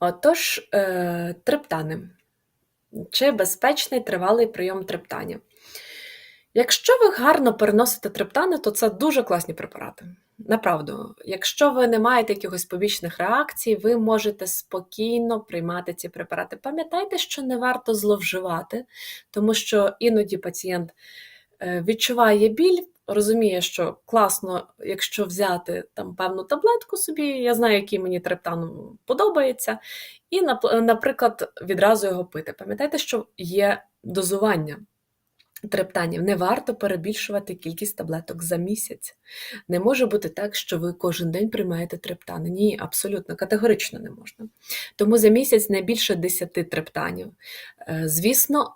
Отож, е, триптани. Чи безпечний тривалий прийом триптанів? Якщо ви гарно переносите триптани, то це дуже класні препарати. Направду, якщо ви не маєте якихось побічних реакцій, ви можете спокійно приймати ці препарати. Пам'ятайте, що не варто зловживати, тому що іноді пацієнт е, відчуває біль, розуміє, що класно, якщо взяти там певну таблетку собі, я знаю, який мені триптан подобається, і, наприклад, відразу його пити. Пам'ятайте, що є дозування. Трептанів не варто перебільшувати кількість таблеток за місяць. Не може бути так, що ви кожен день приймаєте трептани. Ні, абсолютно категорично не можна. Тому за місяць не більше 10 трептанів. Е, Звісно,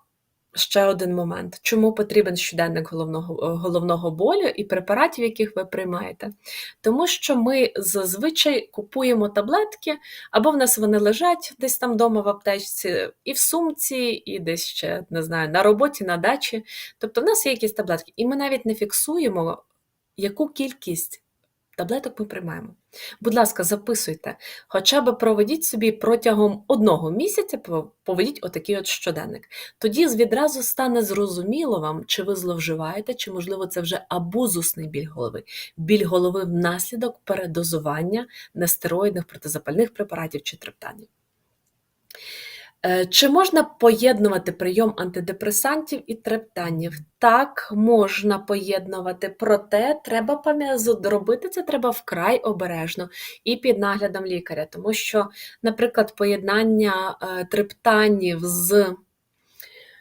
ще один момент. Чому потрібен щоденник головного, е, головного болю і препаратів, яких ви приймаєте? Тому що ми зазвичай купуємо таблетки, або в нас вони лежать десь там вдома в аптечці, і в сумці, і десь ще не знаю, на роботі, на дачі. Тобто в нас є якісь таблетки, і ми навіть не фіксуємо, яку кількість таблеток ми приймаємо. Будь ласка, записуйте, хоча б проведіть собі протягом одного місяця, пов- поведіть отакий от щоденник. Тоді відразу стане зрозуміло вам, чи ви зловживаєте, чи, можливо, це вже абузусний біль голови. Біль голови внаслідок передозування нестероїдних протизапальних препаратів чи трептанів. Е, Чи можна поєднувати прийом антидепресантів і трептанів? Так, можна поєднувати, проте треба робити це треба вкрай обережно і під наглядом лікаря, тому що, наприклад, поєднання е, трептанів з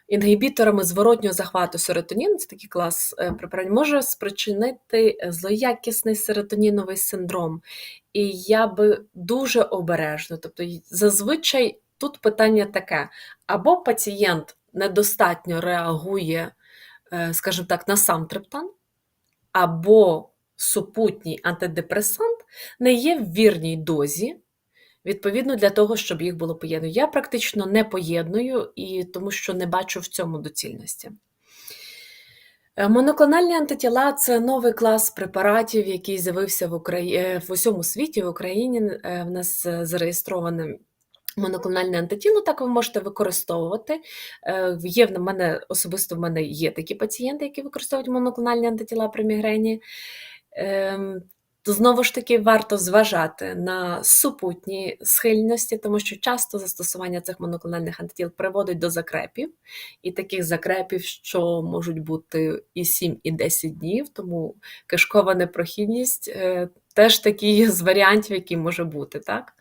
інгібіторами зворотнього захвату серотоніну, це такий клас е, препаратів, може спричинити злоякісний серотоніновий синдром. І я би дуже обережно, тобто зазвичай тут питання таке: або пацієнт недостатньо реагує, е, скажімо так, на сам триптан, або супутній антидепресант не є в вірній дозі, відповідно для того, щоб їх було поєднано. Я практично не поєдную, і тому що не бачу в цьому доцільності. Е, Моноклональні антитіла це новий клас препаратів, який з'явився в Украї... в усьому світі, в Україні е, в нас е, зареєстроване моноклональне антитіло, так ви можете використовувати. Е, Є в мене особисто в мене є такі пацієнти, які використовують моноклональні антитіла при мігрені. Ем, Знову ж таки, варто зважати на супутні схильності, тому що часто застосування цих моноклональних антитіл приводить до закрепів, і таких закрепів, що можуть бути і 7, і 10 днів, тому кишкова непрохідність е, теж такий з варіантів, який може бути. Так?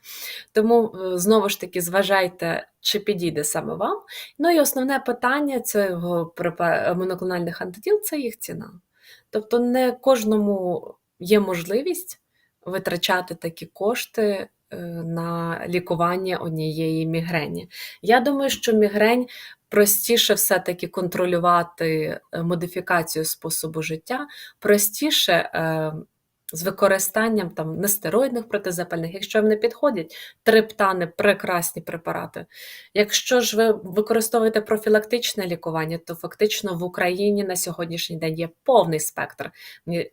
Тому е, знову ж таки зважайте, чи підійде саме вам. Ну і основне питання цього моноклональних антитіл це їх ціна. Тобто не кожному є можливість витрачати такі кошти е, на лікування однієї мігрені. Я думаю, що мігрень простіше все-таки контролювати е, модифікацію способу життя, простіше з використанням там нестероїдних протизапальних, якщо вам не підходять, триптани прекрасні препарати. Якщо ж ви використовуєте профілактичне лікування, то фактично в Україні на сьогоднішній день є повний спектр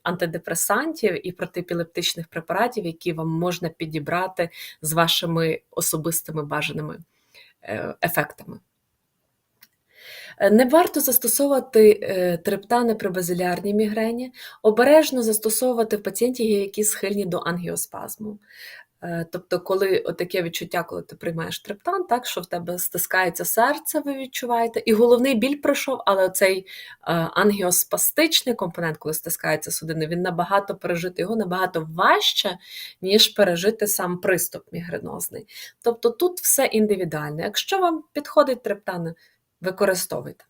антидепресантів і протипілептичних препаратів, які вам можна підібрати з вашими особистими бажаними е, ефектами. Е, Не варто застосовувати е, триптани при базилярній мігрені, обережно застосовувати в пацієнтів, які схильні до ангіоспазму. Е, Тобто, коли таке відчуття, коли ти приймаєш триптан, так що в тебе стискається серце, ви відчуваєте, і головний біль пройшов, але цей ангіоспастичний компонент, коли стискається судини, він набагато пережити його набагато важче, ніж пережити сам приступ мігренозний. Тобто тут все індивідуально. Якщо вам підходить триптани, використовуйте.